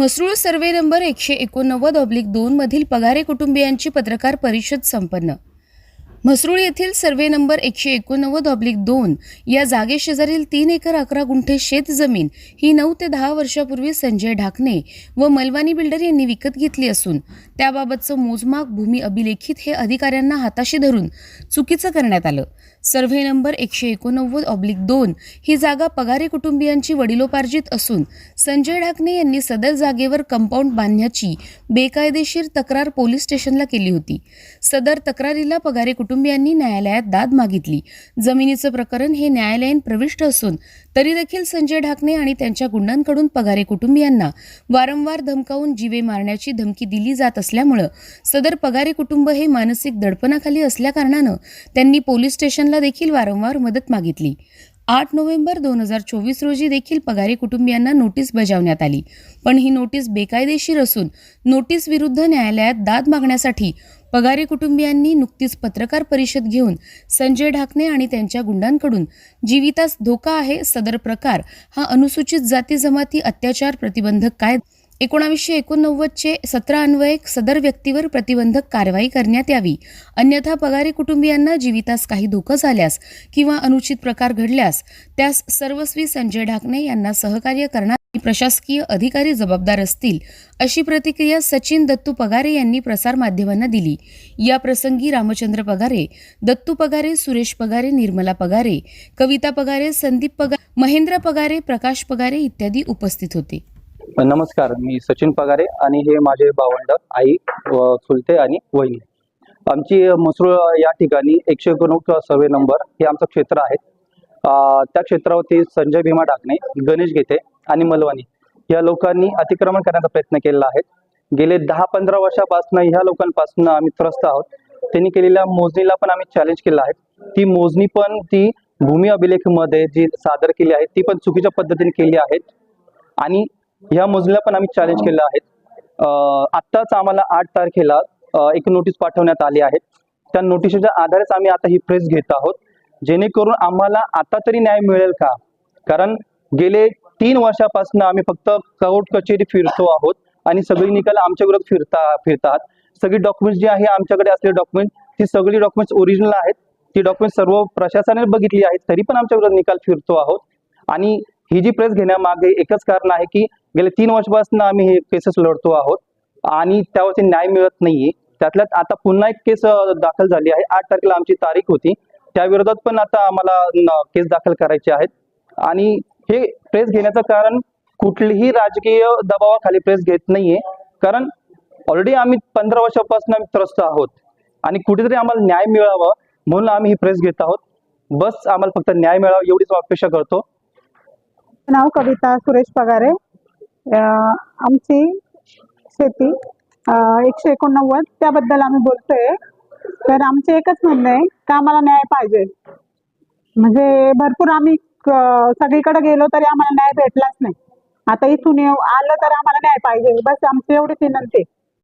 Mhasrul survey number एकशे एकोणनव्वद oblique दोन मधील पगारे कुटुंबियांची पत्रकार परिषद संपन्न. म्हसरूळ येथील सर्वे नंबर एकशे एकोणनव्वद ऑब्लिक दोन या जागेशेजारील तीन एकर अकरा गुंठे शेतजमीन ही नऊ ते दहा वर्षापूर्वी संजय ढाकणे व मलवानी बिल्डर यांनी विकत घेतली असून त्याबाबतचं मोजमाप भूमी अभिलेखित हे अधिकाऱ्यांना हाताशी धरून चुकीचं करण्यात आलं. सर्व्हे नंबर एकशे एकोणनव्वद ऑब्लिक दोन ही जागा पगारे कुटुंबियांची वडिलोपार्जित असून संजय ढाकणे यांनी सदर जागेवर कंपाऊंड बांधण्याची बेकायदेशीर तक्रार पोलीस स्टेशनला केली होती. सदर तक्रारीला पगारे कुटुंब कुटुंबियांनी न्यायालयात दाद मागितली. जमिनीचं प्रकरण हे न्यायालयीन प्रविष्ट असून तरी देखील संजय ढाकणे आणि त्यांच्या गुंडांकडून पगारे कुटुंबियांना वारंवार धमकावून जीवे मारण्याची धमकी दिली जात असल्यामुळं सदर पगारे कुटुंब हे मानसिक दडपणाखाली असल्याकारणानं त्यांनी पोलीस स्टेशनला देखील वारंवार मदत मागितली. आठ नोव्हेंबर दोन हजार चोवीस रोजी देखील पगारे कुटुंबियांना नोटीस बजावण्यात आली. पण ही नोटीस बेकायदेशीर असून नोटीस विरुद्ध न्यायालयात दाद मागण्यासाठी पगारे कुटुंबियांनी नुकतीच पत्रकार परिषद घेऊन संजय ढाकणे आणि त्यांच्या गुंडांकडून जीवितास धोका आहे सदर प्रकार हा अनुसूचित जाती जमाती अत्याचार प्रतिबंधक कायदा एकोणावीसशे एकोणनव्वदचे सतरा अन्वयक सदर व्यक्तीवर प्रतिबंधक कारवाई करण्यात यावी. अन्यथा पगारी कुटुंबियांना जीवितास काही धोका झाल्यास किंवा अनुचित प्रकार घडल्यास त्यास सर्वस्वी संजय ढाकणे यांना सहकार्य करणार प्रशासकीय अधिकारी जबाबदार असतील अशी प्रतिक्रिया सचिन दत्तू पगारे यांनी प्रसारमाध्यमांना दिली. या प्रसंगी रामचंद्र पगारे दत्तू पगारे सुरेश पगारे निर्मला पगारे कविता पगारे संदीप पगारे महेंद्र पगारे प्रकाश पगारे इत्यादी उपस्थित होते. नमस्कार मी सचिन पगारे आणि हे माझे भावंड आई चुलते आणि वहिनी. आमची मसरूळ या ठिकाणी एकशे एकोणक सर्वे नंबर हे आमचं क्षेत्र आहे. त्या क्षेत्रावरती संजय भीमा डाकणे गणेश घेते. आणि मलवानी या लोकांनी अतिक्रमण करण्याचा प्रयत्न केलेला आहे. गेले दहा पंधरा वर्षापासून ह्या लोकांपासून आम्ही त्रस्त आहोत. त्यांनी केलेल्या मोजणीला पण आम्ही चॅलेंज केलं आहे. ती मोजणी पण ती भूमी अभिलेखमध्ये जी सादर केली आहे ती पण चुकीच्या पद्धतीने केली आहे. आणि ह्या मोजणीला पण आम्ही चॅलेंज केलं आहे. आत्ताच आम्हाला आठ तारखेला एक नोटीस पाठवण्यात आली आहे. त्या नोटिशीच्या आधारेच आम्ही आता ही प्रेस घेत आहोत. जेणेकरून आम्हाला आता तरी न्याय मिळेल का? कारण गेले तीन वर्षापासून आम्ही फक्त कोर्ट कचेरी फिरतो आहोत आणि सगळी निकाल आमच्या विरोधात फिरता फिरतात. सगळी डॉक्युमेंट्स जी आहे आमच्याकडे असलेली डॉक्युमेंट ती सगळी डॉक्युमेंट्स ओरिजिनल आहेत. ती डॉक्युमेंट सर्व प्रशासनाने बघितली आहेत तरी पण आमच्या विरोधात निकाल फिरतो आहोत. आणि ही जी प्रेस घेण्यामागे एकच कारण आहे की गेल्या तीन वर्षापासून आम्ही हे केसेस लढतो आहोत आणि त्यावरती न्याय मिळत नाहीये. त्यातल्यात आता पुन्हा एक केस दाखल झाली आहे. आठ तारखेला आमची तारीख होती. त्या विरोधात पण आता आम्हाला केस दाखल करायचे आहेत. आणि हे प्रेस घेण्याचं कारण कुठलीही राजकीय दबावाखाली प्रेस घेत नाहीये. कारण ऑलरेडी आम्ही पंधरा वर्षापासून आम्ही त्रस्त आहोत. आणि कुठेतरी आम्हाला न्याय मिळावं म्हणून आम्ही ही प्रेस घेत आहोत. बस आम्हाला फक्त न्याय मिळावा एवढीच अपेक्षा करतो. नाव कविता सुरेश पगारे. आमची शेती एकशे एकोणनव्वद त्याबद्दल आम्ही बोलतोय. तर आमचे एकच म्हणणं आहे का आम्हाला न्याय पाहिजे? म्हणजे भरपूर आम्ही सगळीकडे गेलो तरी आम्हाला न्याय भेटलाच नाही. आता इथून आलं तर आम्हाला न्याय पाहिजे. बस आमची एवढीच विनंती